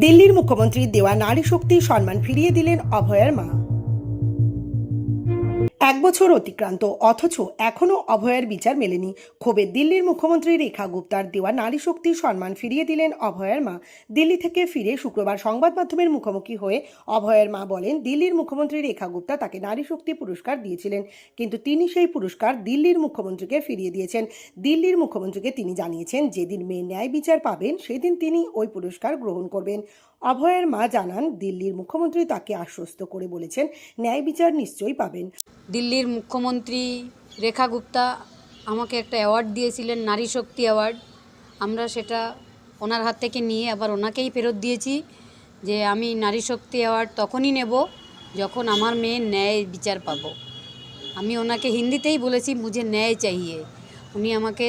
দিল্লির মুখ্যমন্ত্রী দেওয়া নারী শক্তি সম্মান ফিরিয়ে দিলেন অভয়ার মা। এক বছর অতিক্রান্ত, অথচ এখনও অভয়ার বিচার মেলেনি। ক্ষোভে দিল্লির মুখ্যমন্ত্রী রেখা গুপ্তার দেওয়া নারী শক্তির সম্মান ফিরিয়ে দিলেন অভয়ার মা। দিল্লি থেকে ফিরে শুক্রবার সংবাদ মাধ্যমের মুখোমুখি হয়ে অভয়ের মা বলেন, দিল্লির মুখ্যমন্ত্রী রেখা গুপ্তা তাকে নারী শক্তি পুরস্কার দিয়েছিলেন, কিন্তু তিনি সেই পুরস্কার দিল্লির মুখ্যমন্ত্রীকে ফিরিয়ে দিয়েছেন। দিল্লির মুখ্যমন্ত্রীকে তিনি জানিয়েছেন, যেদিন মেয়ে ন্যায় বিচার পাবেন, সেদিন তিনি ওই পুরস্কার গ্রহণ করবেন। অভয়ের মা জানান, দিল্লির মুখ্যমন্ত্রী তাকে আশ্বস্ত করে বলেছেন, ন্যায় বিচার নিশ্চয়ই পাবেন। দিল্লির মুখ্যমন্ত্রী রেখা গুপ্তা আমাকে একটা অ্যাওয়ার্ড দিয়েছিলেন, নারী শক্তি অ্যাওয়ার্ড। আমরা সেটা ওনার হাত থেকে নিয়ে আবার ওনাকেই ফেরত দিয়েছি যে আমি নারী শক্তি অ্যাওয়ার্ড তখনই নেব যখন আমার মেয়ে ন্যায় বিচার পাব। আমি ওনাকে হিন্দিতেই বলেছি, মুঝে ন্যায় চাইয়ে উনি আমাকে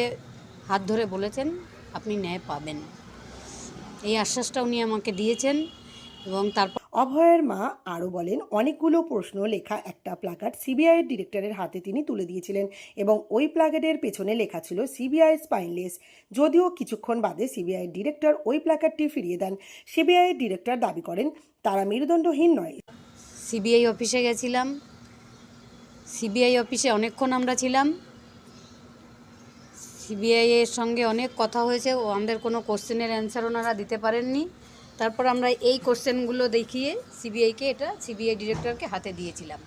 হাত ধরে বলেছেন, আপনি ন্যায় পাবেন। এই আশ্বাসটা উনি আমাকে দিয়েছেন এবং তারপর অভয়ের মা আরও বলেন, অনেকগুলো প্রশ্ন লেখা একটা প্লাকার্ড সিবিআইয়ের ডিরেক্টরের হাতে তিনি তুলে দিয়েছিলেন এবং ওই প্লাকার্ডের পেছনে লেখা ছিল সিবিআই স্পাইনলেস। যদিও কিছুক্ষণ বাদে সিবিআইয়ের ডিরেক্টর ওই প্লাকার্ডটি ফিরিয়ে দেন। সিবিআইয়ের ডিরেক্টর দাবি করেন, তারা মেরুদণ্ডহীন নয়। সিবিআই অফিসে গেছিলাম। সিবিআই অফিসে অনেকক্ষণ আমরা ছিলাম। সিবিআই এর সঙ্গে অনেক কথা হয়েছে। ও আমাদের কোনো কোশ্চেনের অ্যান্সার ওনারা দিতে পারেননি। তারপর আমরা এই কোশ্চেনগুলো দেখিয়ে সিবিআইকে এটা সিবিআই ডিরেক্টরকে হাতে দিয়েছিলাম।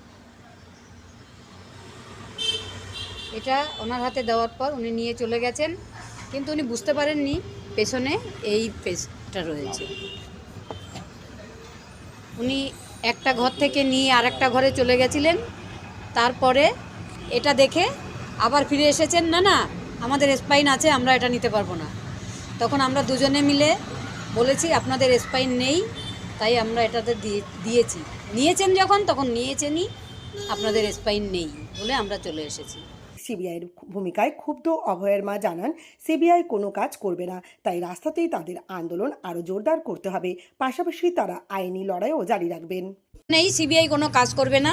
এটা ওনার হাতে দেওয়ার পর উনি নিয়ে চলে গেছেন, কিন্তু উনি বুঝতে পারেননি পেছনে এই পেজটা রয়েছে। উনি একটা ঘর থেকে নিয়ে আরেকটা ঘরে চলে গেছিলেন, তারপরে এটা দেখে আবার ফিরে এসেছেন, না না, আমাদের স্পাইন আছে, আমরা এটা নিতে পারব না। তখন আমরা দুজনে মিলে বলেছি আপনাদের স্পাইন নেই তাই আমরা এটাতে দিয়ে দিয়েছি। নিয়েছেন যখন তখন নিয়েছেনই আপনাদের স্পাইন নেই বলে আমরা চলে এসেছি। সিবিআইয়ের ভূমিকায় ক্ষুব্ধ অভয়ের মা জানান সিবিআই কোনো কাজ করবে না তাই রাস্তাতেই তাদের আন্দোলন আরও জোরদার করতে হবে। পাশাপাশি তারা আইনি লড়াইও জারি রাখবেন। নেই সিবিআই কোনো কাজ করবে না।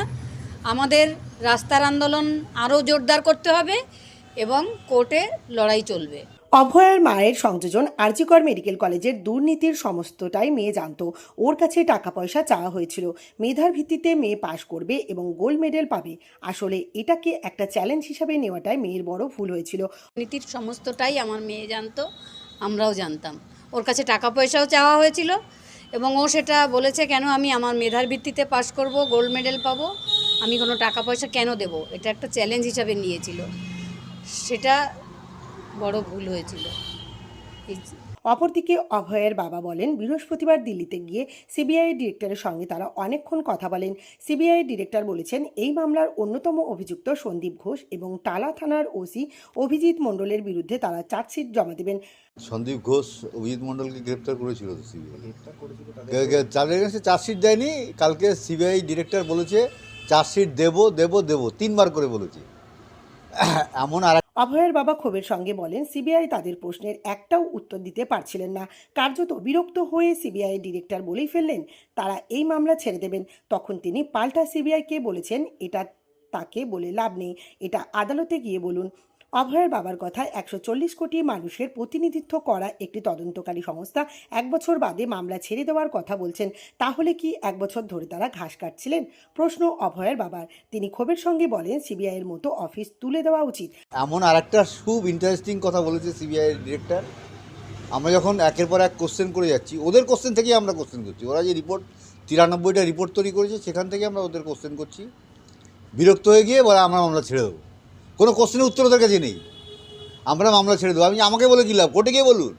আমাদের রাস্তার আন্দোলন আরও জোরদার করতে হবে এবং কোর্টে লড়াই চলবে। অভয়ের মায়ের সংযোজন আরজিকর মেডিকেল কলেজের দুর্নীতির সমস্তটাই মেয়ে জানতো। ওর কাছে টাকা পয়সা চাওয়া হয়েছিল। মেধার ভিত্তিতে মেয়ে পাশ করবে এবং গোল্ড মেডেল পাবে। আসলে এটাকে একটা চ্যালেঞ্জ হিসাবে নেওয়াটাই মেয়ের বড় ভুল হয়েছিল। নীতির সমস্তটাই আমার মেয়ে জানতো, আমরাও জানতাম। ওর কাছে টাকা পয়সাও চাওয়া হয়েছিল এবং ও সেটা বলেছে, কেন আমি আমার মেধার ভিত্তিতে পাশ করব, গোল্ড মেডেল পাবো? আমি কোনো টাকা পয়সা কেন দেব? এটা একটা চ্যালেঞ্জ হিসাবে নিয়েছিল। সেটা বড় ভুল হয়েছিল। অপরদিকে অভয়ের বাবা বলেন বৃহস্পতিবার দিল্লিতে গিয়ে সিবিআই ডিরেক্টরের সঙ্গে তারা অনেকক্ষণ কথা বলেন। সিবিআই ডিরেক্টর বলেছেন এই মামলার অন্যতম অভিযুক্ত সন্দীপ ঘোষ এবং টালা থানার ওসি অভিজিৎ মণ্ডলের বিরুদ্ধে তারা চার্জশিট জমা দেবেন। সন্দীপ ঘোষ অভিজিৎ মণ্ডলকে গ্রেপ্তার করেছিল তাদের কাছে চার্জশিট দেয়নি। কালকে সিবিআই ডিরেক্টর বলেছে চার্জশিট দেব দেব দেব তিনবার করে বলেছে। এমন আর অভয়ের বাবা ক্ষোভের সঙ্গে বলেন, সিবিআই তাদের প্রশ্নের একটাও উত্তর দিতে পারছিলেন না। কার্যত বিরক্ত হয়ে সিবিআই ডিরেক্টর বলেই ফেললেন, তারা এই মামলা ছেড়ে দেবেন। তখন তিনি পাল্টা সিবিআইকে বলেছেন, এটা তাকে বলে লাভ নেই। এটা আদালতে গিয়ে বলুন। অভয়ের বাবার কথায় একশো চল্লিশ কোটি মানুষের প্রতিনিধিত্ব করা একটি তদন্তকারী সংস্থা এক বছর বাদে মামলা ছেড়ে দেওয়ার কথা বলছেন। তাহলে কি এক বছর ধরে তারা ঘাস কাটছিলেন? প্রশ্ন অভয়ের বাবার। তিনি ক্ষোভের সঙ্গে বলেন সিবিআইয়ের মতো অফিস তুলে দেওয়া উচিত। এমন আর একটা খুব ইন্টারেস্টিং কথা বলেছে সিবিআই ডিরেক্টর আমরা যখন একের পর এক কোশ্চেন করে যাচ্ছি, ওদের কোশ্চেন থেকেই আমরা কোশ্চেন করছি। ওরা যে রিপোর্ট তিরানব্বইটা রিপোর্ট তৈরি করেছে, সেখান থেকে আমরা ওদের কোশ্চেন করছি। বিরক্ত হয়ে গিয়ে বলে, আমরা মামলা ছেড়ে দেবো। কোনো কোশ্চেনের উত্তর ওদের কাছে নেই। আমরা মামলা ছেড়ে দেবো। আমি আমাকে বলে কি লাভ? কোর্টে গিয়ে বলুন।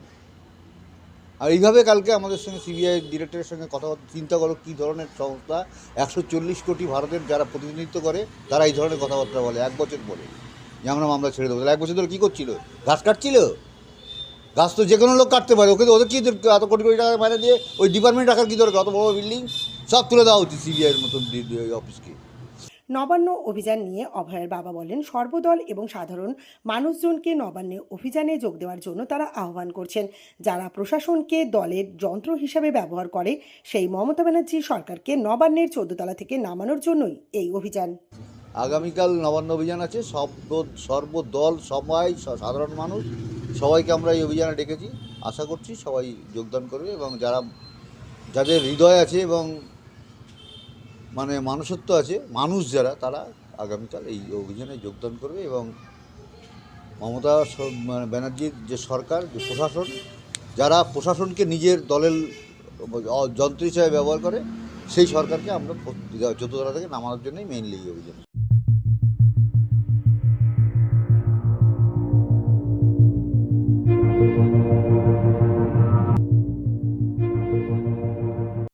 আর এইভাবে কালকে আমাদের সঙ্গে সিবিআই ডিরেক্টরের সঙ্গে কথা চিন্তা করো কী ধরনের সংস্থা। একশো চল্লিশ কোটি ভারতের যারা প্রতিনিধিত্ব করে, তারা এই ধরনের কথাবার্তা বলে এক বছর বলে যে আমরা মামলা ছেড়ে দেবো। তাহলে এক বছর ধরে কী করছিল? ঘাস কাটছিল? গাছ তো যে কোনো লোক কাটতে পারে। ওকে ওদের কী? এত কোটি কোটি টাকা মাইনে দিয়ে ওই ডিপার্টমেন্ট রাখার কী দরকার? অত বড় বিল্ডিং সব তুলে দেওয়া উচিত সিবিআইয়ের মতন অফিসকে। নবান্ন অভিযান নিয়ে অভয়ের বাবা বলেন, সর্বদল এবং সাধারণ মানুষজনকে নবান্নে অভিযানে যোগ দেওয়ার জন্য তারা আহ্বান করছেন। যারা প্রশাসনকে দলের যন্ত্র হিসাবে ব্যবহার করে, সেই মমতা ব্যানার্জি সরকারকে নবান্নের চোদ্দতলা থেকে নামানোর জন্যই এই অভিযান। আগামীকাল নবান্ন অভিযান আছে। সব সর্বদল, সবাই, সাধারণ মানুষ, সবাইকে আমরা এই অভিযানে ডেকেছি। আশা করছি সবাই যোগদান করবে এবং যারা, যাদের হৃদয় আছে এবং মানে মানুষত্ব আছে, মানুষ যারা, তারা আগামীকাল এই অভিযানে যোগদান করবে এবং মমতা মানে ব্যানার্জির যে সরকার, যে প্রশাসন, যারা প্রশাসনকে নিজের দলের যন্ত্র হিসাবে ব্যবহার করে, সেই সরকারকে আমরা চতুর্থ থেকে নামানোর জন্যই মেইনলি এই অভিযান।